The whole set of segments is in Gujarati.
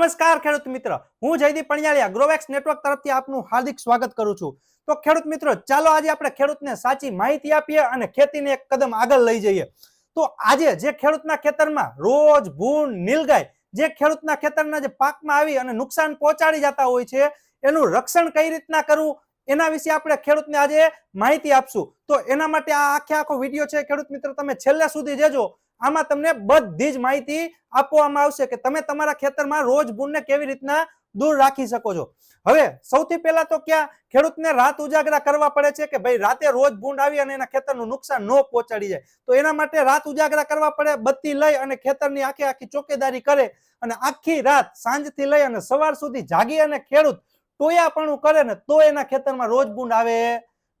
નમસ્કાર ખેડૂત મિત્ર. હું જયદીપ પણિયાળિયા ગ્રોવેક્સ નેટવર્ક તરફથી આપનું હાર્દિક સ્વાગત કરું છું. તો ખેડૂત મિત્રો, ચાલો આજે આપણે ખેડૂતને સાચી માહિતી આપીએ અને ખેતીને એક કદમ આગળ લઈ જઈએ. તો આજે જે ખેડૂતના ખેતરમાં રોજ ભૂણ નીલગાય, જે ખેડૂતના ખેતરના જે પાકમાં આવી અને નુકસાન પહોંચાડી જતા હોય છે, એનું રક્ષણ કઈ રીતના કરવું, એના વિશે આપણે ખેડૂતને આજે માહિતી આપશું. તો એના માટે આ આખે આખો વીડિયો છે. ખેડૂત મિત્ર, તમે છેલ્લે સુધી જજો. આમાં તમને બધી જ માહિતી આપવામાં આવશે કે તમે તમારા ખેતરમાં રોજ ભૂનને કેવી રીતના દૂર રાખી શકો છો. હવે સૌથી પહેલા તો ક્યાં ખેડૂતને રાત ઉજાગરા કરવા પડે છે કે ભાઈ રાતે રોજ ભૂંડ આવી અને એના ખેતરનું નુકસાન ન પહોંચાડી જાય. તો એના માટે રાત ઉજાગરા કરવા પડે, બત્તી લઈ અને ખેતરની આખી આખી ચોકેદારી કરે અને આખી રાત સાંજથી લઈ અને સવાર સુધી જાગી અને ખેડૂત ટોયાપણું કરે ને તો એના ખેતરમાં રોજ ભૂંડ આવે.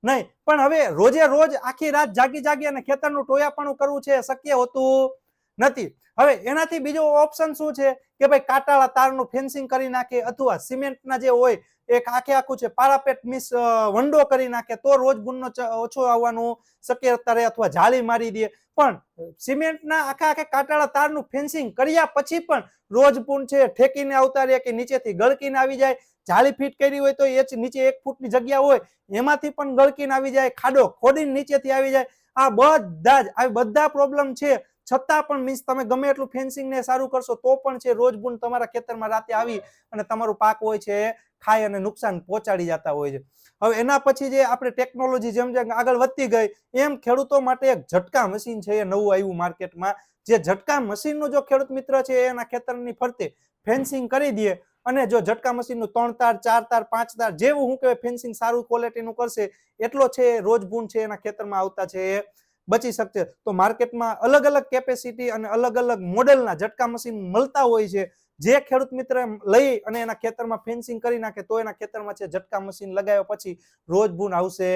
નહીં, પણ હવે રોજે રોજ આખી રાત જાગી જાગી અને ખેતરનું ટોયાપણું કરવું છે શક્ય હોતું નથી. હવે એનાથી બીજો ઓપ્શન શું છે? કે ભાઈ કાટાળા તારનું ફેન્સિંગ કરી નાખે અથવા સિમેન્ટના જે હોય એક આખે આખું છે, પારાપેટ મિસ વંડો કરી નાખે તો રોજ ગુણનો ઓછો આવવાનું શક્યતા રહે અથવા જાળી મારી દે. પણ સિમેન્ટના આખા આખે કાટાળા તારનું ફેન્સિંગ કર્યા પછી પણ રોજ પૂન છે, ઠેકીને આવતા રહે કે નીચેથી ગળકીને આવી જાય જાળી ફીટ કરી હોય તો એ જ નીચે એક ફૂટની જગ્યા હોય, એમાંથી પણ ગળકીને આવી જાય, ખાડો ખોડીને નીચેથી આવી જાય. આ બધા જ, આ બધા પ્રોબ્લેમ છે. છતાં પણ મીન્સ તમે ગમે એટલું ફેન્સિંગ ને સારું કરશો તો પણ છે, રોજ ગુણ તમારા ખેતરમાં રાતે આવી અને તમારું પાક હોય છે ખાઈ અને નુકસાન પહોંચાડી જતા હોય છે. હવે એના પછી જે આપણે ટેકનોલોજી જેમ જેમ આગળ વધતી ગઈ, એમ ખેડૂતો માટે એક ઝટકા મશીન છે એ નવું આવ્યું માર્કેટમાં જે ઝટકા મશીનનું જો ખેડૂત મિત્ર છે, એના ખેતરની ફરતે ફેન્સિંગ કરી દે અને જો ઝટકા મશીનનું ત્રણ તાર, ચાર તાર, પાંચ તાર જેવું હું કહેવાય ફેન્સિંગ સારું ક્વોલિટીનું કરશે, એટલો છે રોજ ગુણ છે એના ખેતરમાં આવતા છે એ બચી શકશે. તો માર્કેટમાં અલગ અલગ કેપેસિટી અને અલગ અલગ મોડેલના ઝટકા મશીન મળતા હોય છે. જે ખેડૂત મિત્ર લઈ અને એના ખેતરમાં ફેન્સિંગ કરી નાખે તો એના ખેતરમાં છે ઝટકા મશીન લગાવ્યા પછી રોજ બૂન આવશે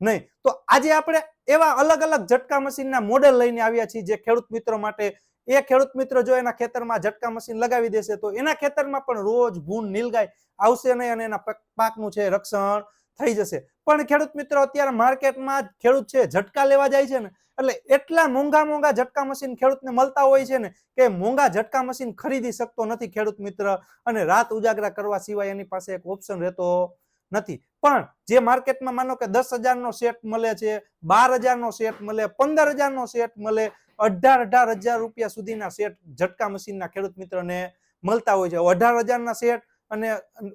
નહીં. તો આજે આપણે એવા અલગ અલગ ઝટકા મશીનના મોડેલ લઈને આવ્યા છીએ જે ખેડૂત મિત્રો માટે એ ખેડૂત મિત્ર જો એના ખેતરમાં ઝટકા મશીન લગાવી દેશે, તો એના ખેતરમાં પણ રોજ ભૂન નીલગાય આવશે નહીં અને એના પાકનું છે રક્ષણ થઈ જશે. પણ ખેડૂત મિત્રો, અત્યારે માર્કેટમાં ખેડૂત છે ઝટકા લેવા જાય છે ને, એટલે એટલા મોંઘા મોંઘા ઝટકા મશીન ખેડૂતને મળતા હોય છે ને, કે મોંઘા ઝટકા મશીન ખરીદી શકતો નથી ખેડૂત મિત્ર અને રાત ઉજાગરા કરવા સિવાય એની પાસે એક ઓપ્શન રહેતો નથી. પણ જે માર્કેટમાં માનો કે દસ હજારનો સેટ મળે છે, બાર હજારનો સેટ મળે, પંદર હજારનો સેટ મળે અઢાર અઢાર હજાર રૂપિયા સુધીના સેટ ઝટકા મશીનના ખેડૂત મિત્રને મળતા હોય છે. અઢાર હજારના સેટ અને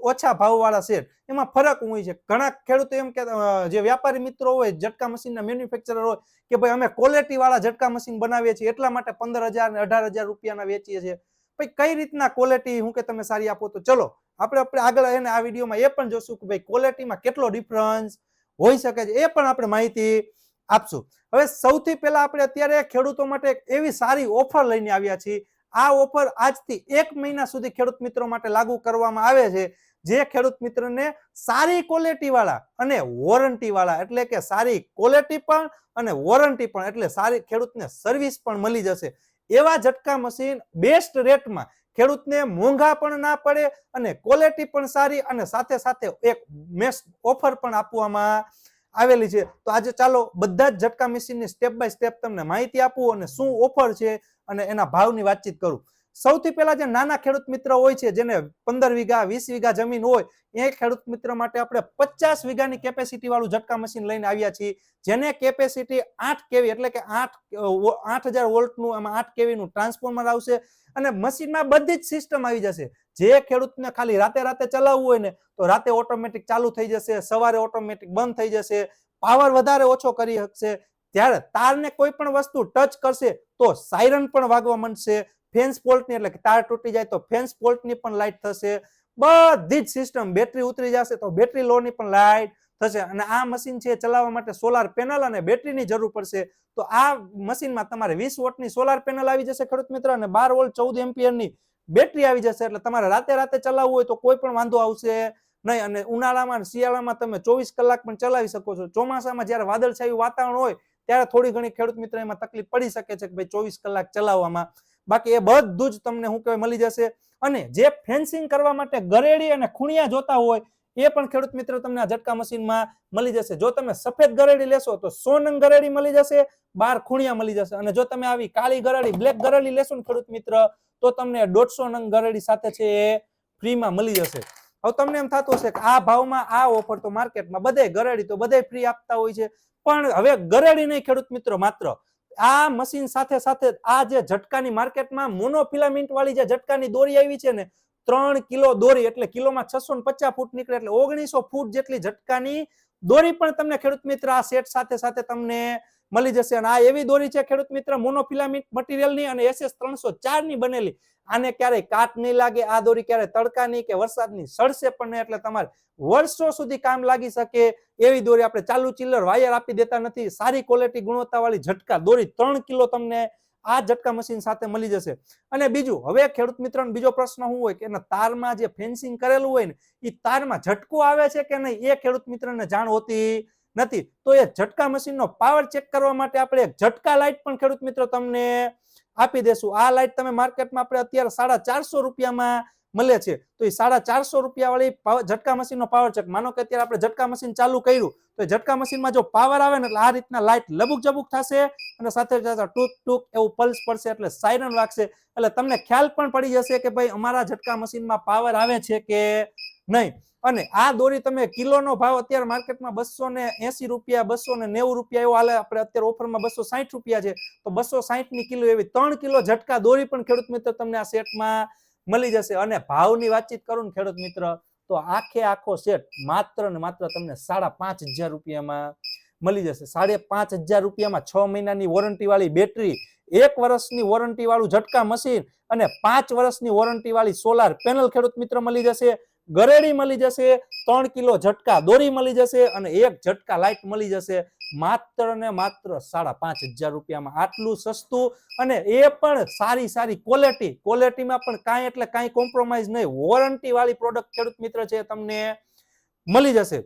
ઓછા ભાવવાળા શેર એમાં ફરક હોય છે. ઘણા ખેડૂતો એમ કે જે વ્યાપારી મિત્રો હોય, ઝટકા મશીનના મેન્યુફેક્ચરર હોય, કે ભાઈ અમે ક્વોલિટી વાળા ઝટકા મશીન બનાવીએ છીએ, એટલા માટે પંદર હજાર ને અઢાર હજાર રૂપિયાના વેચીએ છીએ. ભાઈ, કઈ રીતના ક્વોલિટી હું કે તમે સારી આપો તો ચલો, આપણે આપણે આગળ એને આ વિડીયોમાં એ પણ જોશું કે ભાઈ ક્વોલિટીમાં કેટલો ડિફરન્સ હોઈ શકે છે. એ પણ આપણે માહિતી આપશું. હવે સૌથી પહેલા આપણે અત્યારે ખેડૂતો માટે એવી સારી ઓફર લઈને આવ્યા છીએ. આ ઓફર આજથી એક મહિના સુધી ખેડૂત મિત્રો માટે લાગુ કરવામાં આવે છે. જે ખેડૂત મિત્રને સારી ક્વોલિટી વાળા અને વોરંટી વાળા, એટલે કે સારી ક્વોલિટી પણ અને વોરંટી પણ, એટલે સારી ખેડૂતને સર્વિસ પણ મળી જશે. એવા ઝટકા મશીન બેસ્ટ રેટમાં ખેડૂતને મોંઘા પણ ના પડે અને ક્વોલિટી પણ સારી અને સાથે સાથે એક મેસ ઓફર પણ આપવામાં આવેલી છે. તો આજે ચાલો બધા જ ઝટકા મશીનની સ્ટેપ બાય સ્ટેપ તમને માહિતી આપું અને શું ઓફર છે અને એના ભાવની વાતચીત કરું. સૌથી પહેલા જે નાના ખેડૂત મિત્ર હોય છે, જેને પંદર વીઘા, વીસ વીઘા જમીન હોય, એ ખેડૂત મિત્ર માટે આપણે પચાસ વીઘાની કેપેસિટી વાળું ઝટકા મશીન લઈને આવ્યા છીએ, જેને કેપેસિટી આઠ કેવી, એટલે કે આઠ આઠ હજાર વોલ્ટનું એમાં આઠ કેવીનું ટ્રાન્સફોર્મર આવશે અને મશીનમાં બધી જ સિસ્ટમ આવી જશે. જે ખેડૂતને ખાલી રાતે રાતે ચલાવવું હોય ને, તો રાતે ઓટોમેટિક ચાલુ થઈ જશે, સવારે ઓટોમેટિક બંધ થઈ જશે પાવર વધારે ઓછો કરી શકશે. ત્યારે તારને કોઈ પણ વસ્તુ ટચ કરશે, તો સાયરન પણ વાગવા માંડશે ફેન્સ પોલ્ટની એટલે કે તાર તૂટી જાય તો ફેન્સ પોલ્ટની પણ લાઇટ થશે. બધી જ સિસ્ટમ બેટરી ઉતરી જશે તો બેટરી લોની પણ લાઇટ થશે. અને આ મશીન છે ચલાવવા માટે સોલાર પેનલ અને બેટરીની જરૂર પડશે. તો આ મશીનમાં તમારે વીસ વોટની સોલાર પેનલ આવી જશે ખેડૂત મિત્ર, અને બાર વોલ્ટ ચૌદ એમ્પિયરની બેટરી આવી જશે. એટલે તમારે રાતે રાતે ચલાવવું હોય તો કોઈ પણ વાંધો આવશે નહીં. અને ઉનાળામાં શિયાળામાં તમે ચોવીસ કલાક પણ ચલાવી શકો છો. ચોમાસામાં જ્યારે વાદળછાયું વાતાવરણ હોય, ત્યારે થોડી ઘણી ખેડૂત મિત્ર એમાં તકલીફ પડી શકે છે કે ભાઈ ચોવીસ કલાક ચલાવવામાં. બાકી એ બધું જ તમને શું કહેવાય, મળી જશે. અને જે ફેન્સિંગ કરવા માટે ગરેડી અને ખૂણિયા જોતા હોય, એ પણ ખેડૂત મિત્ર તમને આ ઝટકા મશીનમાં મળી જશે. જો તમે સફેદ ગરેડી લેશો, તો સો નંગ ગરેડી મળી જશે, બાર ખૂણિયા મળી જશે. અને જો તમે આવી કાળી ગરેડી, બ્લેક ગરેડી લેશો ને ખેડૂત મિત્ર, તો તમને દોઢસો નંગ ગરેડી સાથે છે એ ફ્રીમાં મળી જશે. હવે તમને એમ થતું હશે કે આ ભાવમાં આ ઓફર તો માર્કેટમાં બધે ગરેડી તો બધે ફ્રી આપતા હોય છે. પણ હવે ગરેડી નહીં ખેડૂત મિત્રો, માત્ર આ મશીન સાથે સાથે આ જે ઝટકાની માર્કેટમાં મોનોફિલામેન્ટ વાળી જે ઝટકાની દોરી આવી છે ને, ત્રણ કિલો દોરી એટલે કિલોમાં છસો પચાસ ફૂટ નીકળે એટલે ઓગણીસો ફૂટ જેટલી ઝટકાની દોરી પણ તમને ખેડૂત મિત્ર આ સેટ સાથે સાથે તમને મળી જશે. અને આ એવી દોરી છે, ખેડૂત મિત્ર મોનોફિલામેન્ટ મટીરિયલની અને એસએસ ત્રણસો ચારની બનેલી. આને ક્યારેય કાટ નહીં લાગે. આ દોરી ક્યારે તડકાની કે વરસાદની સડશે પણ નહીં. એટલે તમારે વર્ષો સુધી કામ લાગી શકે. એવી દોરી આપણે ચાલુ ચિલ્લર વાયર આપી દેતા નથી. સારી ક્વોલિટી ગુણવત્તા વાળી ઝટકા. દોરી ત્રણ કિલો તમને આ ઝટકા મશીન સાથે મળી જશે. અને બીજું, હવે ખેડૂત મિત્રનો બીજો પ્રશ્ન શું હોય કે એના તારમાં જે ફેન્સિંગ કરેલું હોય ને એ તારમાં ઝટકો આવે છે કે નહીં? એ ખેડૂત મિત્રને જાણ હોતી નથી. તો એ ઝટકા મશીનનો પાવર ચેક કરવા માટે આપણે એક ઝટકા લાઇટ પણ ખેડૂત મિત્રો તમને આપી દેશું. આ લાઇટ તમે માર્કેટમાં આપણે અત્યારે સાડા ચારસો રૂપિયામાં મળે છે. તો એ સાડા ચારસો રૂપિયા વાળી ઝટકા મશીનનો પાવર ચેક માનો કે અત્યારે આપણે ઝટકા મશીન ચાલુ કર્યું, તો ઝટકા મશીનમાં જો પાવર આવે ને એટલે આ રીતના લાઇટ લબુક જબુક થશે અને સાથે સાથે ટૂંક ટૂંક એવું પલ્સ પડશે એટલે સાયરન વાગશે. એટલે તમને ખ્યાલ પણ પડી જશે કે ભાઈ અમારા ઝટકા મશીનમાં પાવર આવે છે કે નહીં. અને આ દોરી તમે કિલોનો ભાવ અત્યારે માર્કેટમાં બસો ને એસી રૂપિયા, બસો ને નેવું રૂપિયા એવો હાલે. આપણે અત્યારે ઓફરમાં બસો સાઠ રૂપિયા છે. તો બસો સાઠની કિલો એવી ત્રણ કિલો ઝટકા દોરી પણ ખેડૂત મિત્ર તમને આ સેટમાં મળી જશે. અને ભાવની વાતચીત કરું ને ખેડૂત મિત્ર, તો આખે આખો સેટ માત્ર ને માત્ર તમને સાડા પાંચ હજાર રૂપિયામાં મળી જશે. સાડે પાંચ હજાર રૂપિયામાં છ મહિનાની વોરંટી વાળી બેટરી એક વર્ષની વોરંટી વાળું ઝટકા મશીન અને પાંચ વર્ષની વોરંટી વાળી સોલાર પેનલ ખેડૂત મિત્ર મળી જશે. ગરેડી મળી જશે, ત્રણ કિલો ઝટકા દોરી મળી જશે અને એક ઝટકા લાઇટ મળી જશે. માત્ર ને માત્ર સાડા પાંચ હજાર રૂપિયામાં આટલું સસ્તું અને એ પણ સારી સારી ક્વોલિટી ક્વોલિટીમાં પણ કાંઈ એટલે કાંઈ કોમ્પ્રોમાઇઝ નહીં. વોરંટી વાળી પ્રોડક્ટ ખેડૂત મિત્ર છે તમને મળી જશે.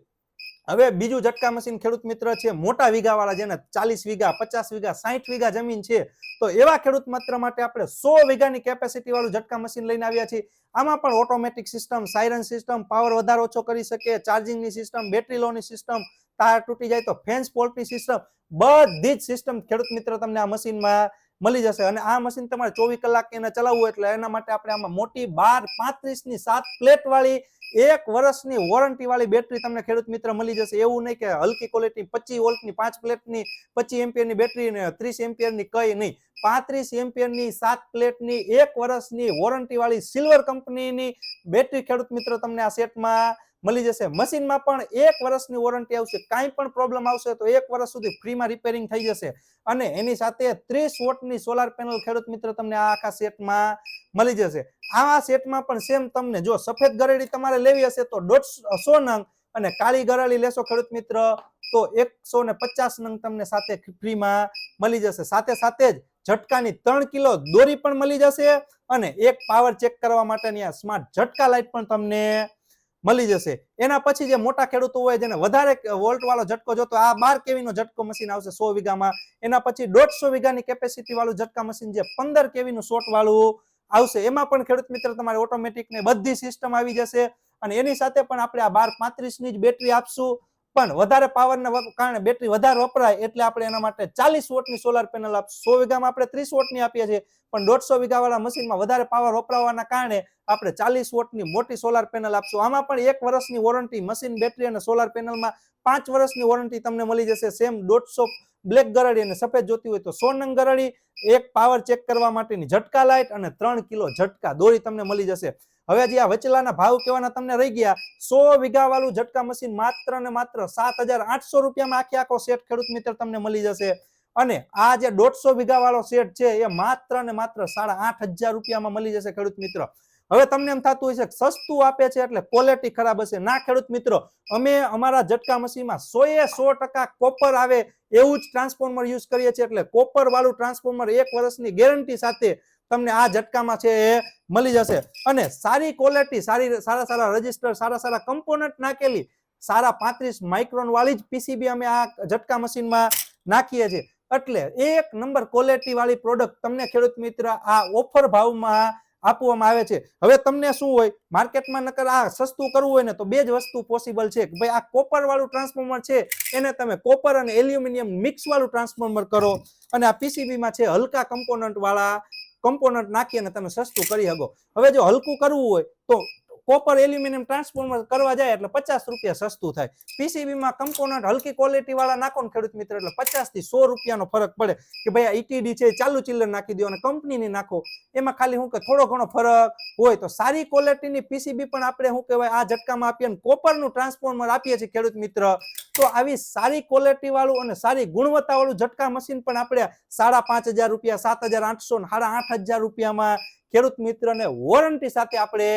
હવે બીજું ઝટકા મશીન ખેડૂત મિત્ર છે, મોટા વીઘાવાળા જેને ચાલીસ વીઘા, પચાસ વીઘા સાઠ વીઘા જમીન છે, તો એવા ખેડૂત મિત્ર માટે આપણે સો વીઘાની કેપેસિટી વાળું ઝટકા મશીન લઈને આવ્યા છીએ. આમાં પણ automatic system siren system power વધારો ઓછો કરી શકે ચાર્જિંગની સિસ્ટમ બેટરી લોની સિસ્ટમ તાર તૂટી જાય તો ફેન્સ પોલ્ટની સિસ્ટમ બધી જ સિસ્ટમ ખેડૂત મિત્ર તમને આ મશીનમાં મળી જશે. અને આ મશીન તમારે ચોવીસ કલાક એને ચલાવવું એટલે એના માટે આપણે આમાં મોટી બાર પાંત્રીસની સાત પ્લેટ વાળી એક વર્ષની વોરંટી વાળી બેટરી તમને ખેડૂત મિત્ર મળી જશે. એવું નહીં કે હલકી ક્વોલિટી પચીસ વોલ્ટની પાંચ પ્લેટની, પચીસ એમ્પિયરની બેટરી ને ત્રીસ એમ્પિયરની કઈ નહીં. પાંત્રીસ એમ્પિયરની, સાત પ્લેટની, એક વર્ષની વોરંટી વાળી સિલ્વર કંપનીની બેટરી ખેડૂત મિત્ર તમને આ સેટમાં મળી જશે. મશીનમાં પણ એક વર્ષની વોરંટી આવશે. કાંઈ પણ પ્રોબ્લેમ આવશે તો એક વર્ષ સુધી ફ્રીમાં રિપેરિંગ થઈ જશે. અને એની સાથે ત્રીસ વોટની સોલાર પેનલ ખેડૂત મિત્ર, તમને આ આખા સેટમાં મળી જશે. આ સેટમાં પણ સેમ તમને જો સફેદ ગરેડી તમારે લેવી હશે તો દોઢસો નંગ અને કાળી ગરાળી લેશો ખેડૂત મિત્ર, તો એકસો ને પચાસ નંગ તમને સાથે ફ્રીમાં મળી જશે. સાથે સાથે જ ઝટકાની ત્રણ કિલો દોરી પણ મળી જશે અને એક પાવર ચેક કરવા માટેની આ સ્માર્ટ ઝટકા લાઇટ પણ તમને મળી જશે. એના પછી જે મોટા ખેડૂતો હોય જેને વધારે વોલ્ટ વાળો ઝટકો જોતો આ બાર કેવી નો ઝટકો મશીન આવશે? સો વીઘામાં. એના પછી દોઢસો વીઘાની કેપેસિટી વાળું ઝટકા મશીન જે પંદર કેવી નું શોર્ટ વાળું આવશે, એમાં પણ ખેડૂત મિત્ર, તમારે ઓટોમેટિક ને બધી સિસ્ટમ આવી જશે. અને એની સાથે પણ આપણે આ બાર પાંત્રીસની જ બેટરી આપશું. પણ વધારે પાવરના કારણે બેટરી વધારે વપરાય એટલે આપણે એના માટે ચાલીસ વોટની સોલાર પેનલ આપ સો વીઘામાં આપણે ત્રીસ વોટની આપીએ છીએ. પણ દોઢસો વીઘા વાળા મશીનમાં વધારે પાવર વપરાવાના કારણે આપણે ચાલીસ વોટની મોટી સોલાર પેનલ આપશું. આમાં પણ એક વર્ષની વોરંટી મશીન બેટરી અને સોલાર પેનલમાં પાંચ વર્ષની વોરંટી તમને મળી જશે. સેમ દોઢસો બ્લેક ગરડી અને સફેદ જોતી હોય તો સો નંગ ગરડી. એક પાવર ચેક કરવા માટેની ઝટકા લાઇટ અને ત્રણ કિલો ઝટકા દોરી તમને મળી જશે. હવે જે આ વચલાના ભાવ કેવાના તમને રહી ગયા, સો વીઘા વાળું ઝટકા મશીન માત્ર ને માત્ર સાત હજાર આઠસો રૂપિયામાં આખે આખો સેટ ખેડૂત મિત્ર તમને મળી જશે. અને આ જે દોઢસો વીઘા વાળો સેટ છે, એ માત્ર ને માત્ર સાડા આઠ હજાર રૂપિયામાં મળી જશે ખેડૂત મિત્ર. હવે તમને એમ થતું હોય છે સસ્તું આપે છે એટલે ક્વોલિટી ખરાબ હશે. ના, ખેડૂત મિત્રો, અમે અમારા ઝટકા મશીનમાં સો એ સો ટકા કોપર આવે એવું જ ટ્રાન્સફોર્મર યુઝ કરીએ છીએ એટલે કોપર વાળું ટ્રાન્સફોર્મર એક વર્ષની ગેરંટી સાથે તમને આ ઝટકામાં છે એ મળી જશે. અને સારી ક્વોલિટી સારી, સારા સારા રજિસ્ટર સારા સારા કમ્પોનન્ટ નાખેલી, સારા પાંત્રીસ માઇક્રોન વાળી જ પીસીબી અમે આ ઝટકા મશીનમાં નાખીએ છીએ. એટલે એક નંબર ક્વોલિટી વાળી પ્રોડક્ટ તમને ખેડૂત મિત્ર આ ઓફર ભાવમાં આપવામાં આવે છે. હવે તમને શું હોય? માર્કેટમાં નકર આ સસ્તું કરવું હોય ને તો બે જ વસ્તુ પોસિબલ છે. કે ભાઈ આ કોપર વાળું ટ્રાન્સફોર્મર છે, એને તમે કોપર અને એલ્યુમિનિયમ મિક્સ વાળું ટ્રાન્સફોર્મર કરો અને આ પીસીબીમાં છે હલકા કમ્પોનન્ટ વાળા કમ્પોનન્ટ નાખી અને તમે સસ્તું કરી શકો. હવે જો હલકું કરવું હોય તો કોપર એલ્યુમિનિયમ ટ્રાન્સફોર્મર કરવા જાય એટલે પચાસ રૂપિયા સસ્તું થાય. પીસીબીમાં કમ્પોનન્ટ હલકી ક્વોલિટી વાળા નાખો ને ખેડૂત મિત્ર એટલે પચાસથી સો રૂપિયાનો ફરક પડે કે ભાઈ આ ઈટીડી છે ચાલુ ચિલ્લર નાખી દો અને કંપનીની નાખો. એમાં ખાલી શું કે થોડો ઘણો ફરક હોય તો સારી ક્વોલિટીની પીસીબી પણ આપણે શું કહેવાય આ ઝટકામાં આપીએ અને કોપરનું ટ્રાન્સફોર્મર આપીએ છીએ ખેડૂત મિત્ર. તો આવી સારી ક્વોલિટી વાળું અને સારી ગુણવત્તા વાળું ઝટકા મશીન પણ આપણે સાડા પાંચ હજાર રૂપિયા, સાત હજાર આઠસો ને સાડા આઠ હજાર રૂપિયામાં ખેડૂત મિત્રને વોરંટી સાથે આપણે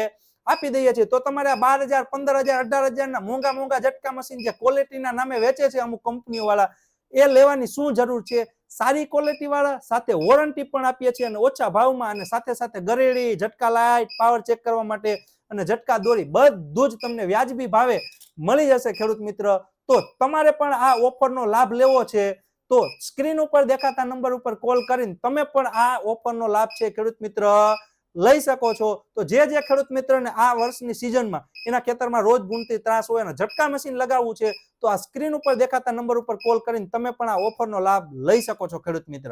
આપી દઈએ છીએ. તો તમારે બાર હજાર, પંદર હજાર, અઢાર હજાર ના મોંઘા મોંઘા ઝટકા મશીન જે ક્વોલિટીના નામે વેચે છે અમુક કંપનીઓ વાળા એ લેવાની શું જરૂર છે? સારી ક્વોલિટી વાળા સાથે વોરંટી પણ આપીએ છીએ અને ઓછા ભાવમાં અને સાથે સાથે ગરેડી, ઝટકા લાઇટ પાવર ચેક કરવા માટે અને ઝટકા દોરી બધું જ તમને વ્યાજબી ભાવે મળી જશે ખેડૂત મિત્ર. તો તમારે પણ આ ઓફરનો લાભ લેવો છે. તો સ્ક્રીન ઉપર દેખાતા નંબર ઉપર કોલ કરીને તમે પણ આ ઓફરનો લાભ છે ખેડૂત મિત્ર. લઈ શકો છો. તો જે જે ખેડૂત મિત્રને આ વર્ષની સિઝનમાં એના ખેતરમાં રોજ ગુણતી ત્રાસ હોય, અને ઝટકા મશીન લગાવવું છે, તો આ સ્ક્રીન ઉપર દેખાતા નંબર ઉપર કોલ કરીને તમે પણ આ ઓફરનો લાભ લઈ શકો છો ખેડૂત મિત્ર.